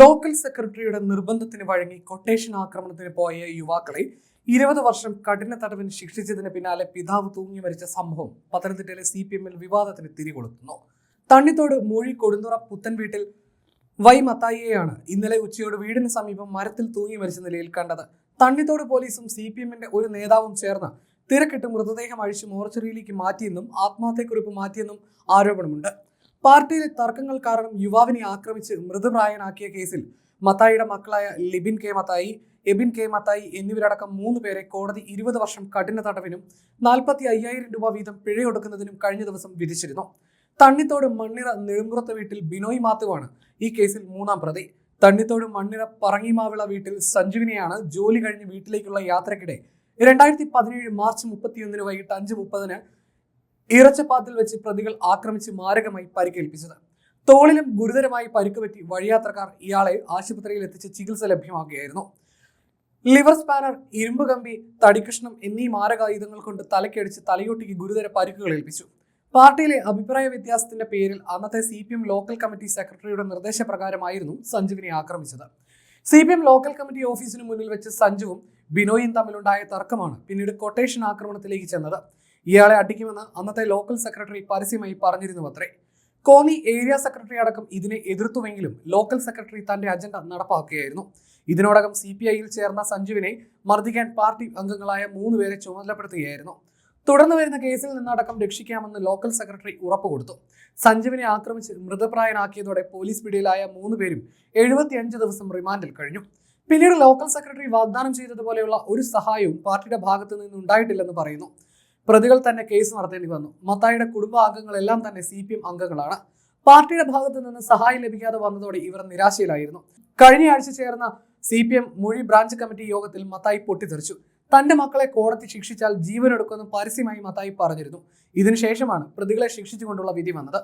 Local സെക്രട്ടറിയുടെ നിർബന്ധത്തിന് വഴങ്ങി കൊട്ടേഷൻ ആക്രമണത്തിന് പോയ യുവാക്കളെ ഇരുപത് വർഷം കഠിന തടവിന് ശിക്ഷിച്ചതിന് പിന്നാലെ പിതാവ് തൂങ്ങി മരിച്ച സംഭവം പത്തനംതിട്ടയിലെ സി പി എമ്മിൽ വിവാദത്തിന് തിരികൊളുത്തുന്നു. തണ്ണിത്തോട് മൂഴി കൊടുന്തുറ പുത്തൻ വീട്ടിൽ വൈ മത്തായിയെയാണ് ഇന്നലെ ഉച്ചയോട് വീടിന് സമീപം മരത്തിൽ തൂങ്ങി മരിച്ച നിലയിൽ കണ്ടത്. തണ്ണിത്തോട് പോലീസും സി പി എമ്മിന്റെ ഒരു നേതാവും ചേർന്ന് തിരക്കിട്ട് മൃതദേഹം അഴിച്ച് മോർച്ചറിയിലേക്ക് മാറ്റിയെന്നും ആത്മഹത്യക്കുറിപ്പ് മാറ്റിയെന്നും ആരോപണമുണ്ട്. പാർട്ടിയിലെ തർക്കങ്ങൾ കാരണം യുവാവിനെ ആക്രമിച്ച് മൃതപ്രായനാക്കിയ കേസിൽ മത്തായിയുടെ മക്കളായ ലിബിൻ കെ മത്തായി എബിൻ കെ മത്തായി എന്നിവരടക്കം മൂന്ന് പേരെ കോടതി ഇരുപത് വർഷം കഠിന തടവിനും നാൽപ്പത്തി അയ്യായിരം രൂപ വീതം പിഴയൊടുക്കുന്നതിനും കഴിഞ്ഞ ദിവസം വിധിച്ചിരുന്നു. തണ്ണിത്തോട് മണ്ണിറ നെടുമ്പുറത്ത് വീട്ടിൽ ബിനോയ് മാത്തുവാണ് ഈ കേസിൽ മൂന്നാം പ്രതി. തണ്ണിത്തോട് മണ്ണിറ പറങ്ങിമാവിള വീട്ടിൽ സഞ്ജുവിനെയാണ് ജോലി കഴിഞ്ഞ് വീട്ടിലേക്കുള്ള യാത്രക്കിടെ രണ്ടായിരത്തി പതിനേഴ് മാർച്ച് മുപ്പത്തിയൊന്നിന് വൈകിട്ട് അഞ്ച് മുപ്പതിന് ഇറച്ചപ്പാത്തിൽ വെച്ച് പ്രതികൾ ആക്രമിച്ച് മാരകമായി പരിക്കേൽപ്പിച്ചത്. തോളിലും ഗുരുതരമായി പരിക്ക് പറ്റി വഴിയാത്രക്കാർ ഇയാളെ ആശുപത്രിയിൽ എത്തിച്ച് ചികിത്സ ലഭ്യമാക്കുകയായിരുന്നു. ലിവർ സ്പാനർ ഇരുമ്പ് കമ്പി തടികഷ്ണം എന്നീ മാരകായുധങ്ങൾ കൊണ്ട് തലക്കടിച്ച് തലയോട്ടിക്ക് ഗുരുതര പരിക്കുകൾ ഏൽപ്പിച്ചു. പാർട്ടിയിലെ അഭിപ്രായ വ്യത്യാസത്തിന്റെ പേരിൽ അന്നത്തെ C P M local committee സെക്രട്ടറിയുടെ നിർദ്ദേശപ്രകാരമായിരുന്നു സഞ്ജുവിനെ ആക്രമിച്ചത്. C P M local committee ഓഫീസിന് മുന്നിൽ വെച്ച് സഞ്ജുവും ബിനോയും തമ്മിലുണ്ടായ തർക്കമാണ് പിന്നീട് കൊട്ടേഷൻ ആക്രമണത്തിലേക്ക് ചെന്നത്. ഇയാളെ അടിക്കുമെന്ന് അന്നത്തെ ലോക്കൽ സെക്രട്ടറി പരസ്യമായി പറഞ്ഞിരുന്നു അത്രേ. കോന്നി ഏരിയ സെക്രട്ടറി അടക്കം ഇതിനെ എതിർത്തുവെങ്കിലും ലോക്കൽ സെക്രട്ടറി തന്റെ അജണ്ട നടപ്പാക്കുകയായിരുന്നു. ഇതിനോടകം സി പി ഐയിൽ ചേർന്ന സഞ്ജുവിനെ മർദ്ദിക്കാൻ പാർട്ടി അംഗങ്ങളായ മൂന്ന് പേരെ ചുമതലപ്പെടുത്തുകയായിരുന്നു. തുടർന്ന് വരുന്ന കേസിൽ നിന്നടക്കം രക്ഷിക്കാമെന്ന് ലോക്കൽ സെക്രട്ടറി ഉറപ്പുകൊടുത്തു സഞ്ജുവിനെ ആക്രമിച്ച് മൃതപ്രായനാക്കിയതോടെ പോലീസ് പിടിയിലായ മൂന്ന് പേരും എഴുപത്തിയഞ്ച് ദിവസം റിമാൻഡിൽ കഴിഞ്ഞു. പിന്നീട് ലോക്കൽ സെക്രട്ടറി വാഗ്ദാനം ചെയ്തതുപോലെയുള്ള ഒരു സഹായവും പാർട്ടിയുടെ ഭാഗത്തു നിന്നുണ്ടായിട്ടില്ലെന്ന് പറയുന്നു. പ്രതികൾ തന്നെ കേസ് നടത്തേണ്ടി വന്നു. മത്തായിയുടെ കുടുംബാംഗങ്ങളെല്ലാം തന്നെ സി പി എം അംഗങ്ങളാണ്. പാർട്ടിയുടെ ഭാഗത്തു നിന്ന് സഹായം ലഭിക്കാതെ വന്നതോടെ ഇവർ നിരാശയിലായിരുന്നു. കഴിഞ്ഞ ആഴ്ച ചേർന്ന സി പി എം മൊഴി ബ്രാഞ്ച് കമ്മിറ്റി യോഗത്തിൽ മത്തായി പൊട്ടിത്തെറിച്ചു. തന്റെ മക്കളെ കോടതി ശിക്ഷിച്ചാൽ ജീവനെടുക്കുമെന്ന് പരസ്യമായി മത്തായി പറഞ്ഞിരുന്നു. ഇതിനുശേഷമാണ് പ്രതികളെ ശിക്ഷിച്ചുകൊണ്ടുള്ള വിധി വന്നത്.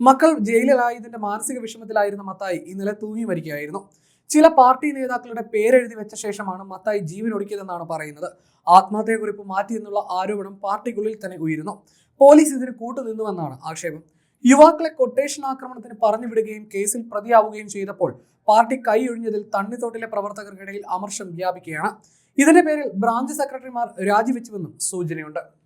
മക്കൾ ജയിലിലായതിന്റെ മാനസിക വിഷമത്തിലായിരുന്ന മത്തായി ഇന്നലെ തൂങ്ങി മരിക്കുകയായിരുന്നു ചില പാർട്ടി നേതാക്കളുടെ പേരെഴുതി വെച്ച ശേഷമാണ് മത്തായി ജീവൻ ഒടുക്കിയതെന്നാണ് പറയുന്നത്. ആത്മഹത്യക്കുറിപ്പ് മാറ്റിയെന്നുള്ള ആരോപണം പാർട്ടിക്കുള്ളിൽ തന്നെ ഉയരുന്നു. പോലീസ് ഇതിന് കൂട്ടുനിന്നുവെന്നാണ് ആക്ഷേപം. യുവാക്കളെ കൊട്ടേഷൻ ആക്രമണത്തിന് പറഞ്ഞു വിടുകയും കേസിൽ പ്രതിയാവുകയും ചെയ്തപ്പോൾ പാർട്ടി കൈയൊഴിഞ്ഞതിൽ തണ്ണിത്തോട്ടിലെ പ്രവർത്തകർക്കിടയിൽ അമർഷം വ്യാപിക്കുകയാണ്. ഇതിന്റെ പേരിൽ ബ്രാഞ്ച് സെക്രട്ടറിമാർ രാജിവെച്ചുവെന്നും സൂചനയുണ്ട്.